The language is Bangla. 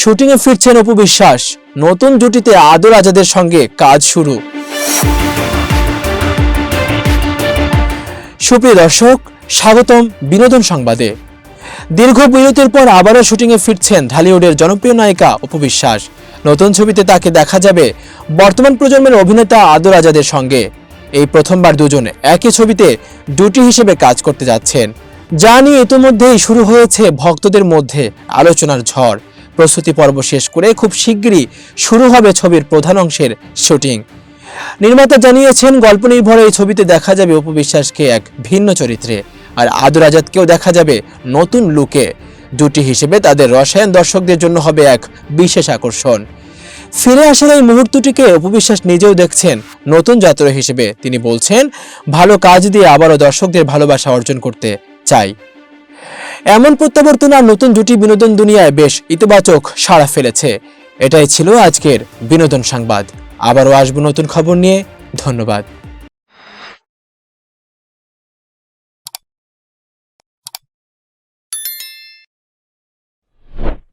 শুটিংয়ে ফিরছেন অপু বিশ্বাস। নতুন জুটিতে আদর আজাদের সঙ্গে কাজ শুরু। সুপ্রিয় দর্শক, স্বাগতম বিনোদন সংবাদে। দীর্ঘ বিরতির পর আবারও শুটিংয়ে ফিরছেন ঢালিউডের জনপ্রিয় নায়িকা অপু বিশ্বাস। নতুন ছবিতে তাকে দেখা যাবে বর্তমান প্রজন্মের অভিনেতা আদর আজাদের সঙ্গে। এই প্রথমবার দুজন একই ছবিতে জুটি হিসেবে কাজ করতে যাচ্ছেন। যা নিয়ে ইতিমধ্যেই শুরু হয়েছে ভক্তদের মধ্যে আলোচনার ঝড়। প্রস্তুতি পর্ব শেষ করে খুব শিগগিরই শুরু হবে ছবির প্রধান অংশের শুটিং। নির্মাতা জানিয়েছেন, গল্প নির্ভর এই ছবিতে দেখা যাবে উপবিশ্বাসকে এক ভিন্ন চরিত্রে। আর আদর আজাদকেও দেখা যাবে নতুন লুকে। জুটি হিসেবে তাদের রসায়ন দর্শকদের জন্য হবে এক বিশেষ আকর্ষণ। ফিরে আসার এই মুহূর্তটিকে উপবিশ্বাস নিজেও দেখছেন নতুন যাত্রা হিসেবে। তিনি বলছেন, ভালো কাজ দিয়ে আবারও দর্শকদের ভালোবাসা অর্জন করতে চাই। এমন প্রত্যাবর্তন আর নতুন জুটি বিনোদন দুনিয়ায় বেশ ইতিবাচক সাড়া ফেলেছে। এটাই ছিল আজকের বিনোদন সংবাদ। আবারও আসব নতুন খবর নিয়ে। ধন্যবাদ।